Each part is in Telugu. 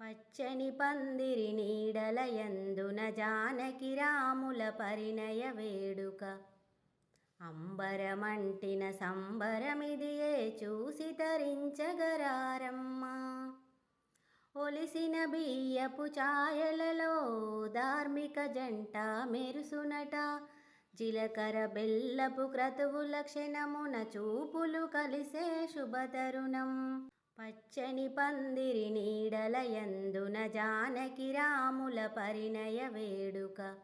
పచ్చని పందిరి నీడలయందున జానకి రాముల పరిణయ వేడుక. అంబరమంటిన సంబరమిదియే చూసి తరించగరారమ్మా. ఒలిసిన బియ్యపు ఛాయలలో ధార్మిక జంట మెరుసునట. జీలకర్ర బెల్లపు క్రతువుల క్షణమున చూపులు కలిసే శుభతరుణం. పచ్చని పందిరి నీడలయందున జానకి రాముల పరిణయ వేడుక.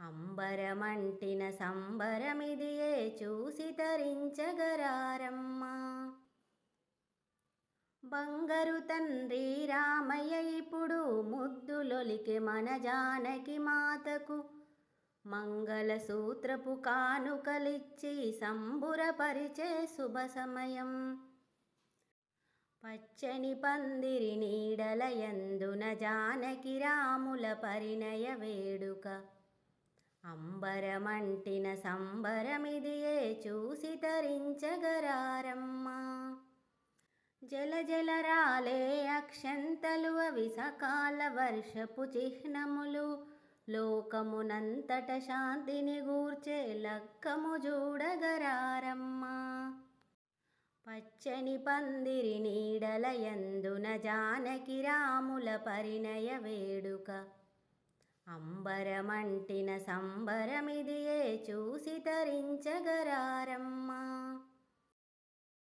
అంబరమంటిన సంబరమిదియే చూసి తరించగరారమ్మా. బంగరు తండ్రి రామయ్య ఇప్పుడు ముద్దులొలికి మన జానకి మాతకు. మంగళసూత్రపు కానుకలిచ్చి సంబురపరిచే శుభ సమయం. పచ్చని పందిరి నీడలయందున జానకి రాముల పరిణయ వేడుక. అంబరమంటిన సంబరమిదియే చూసి తరించగరారమ్మా. జల జల అక్షంతలు అవి సకాల వర్షపు చిహ్నములు. లోకమునంతట శాంతిని గూర్చే లక్కము చూడగరారమ్మా పచ్చని పందిరి నీడలయందున జానకి రాముల పరిణయ వేడుక. అంబరమంటిన సంబరమిదియే చూసి తరించగరారమ్మా.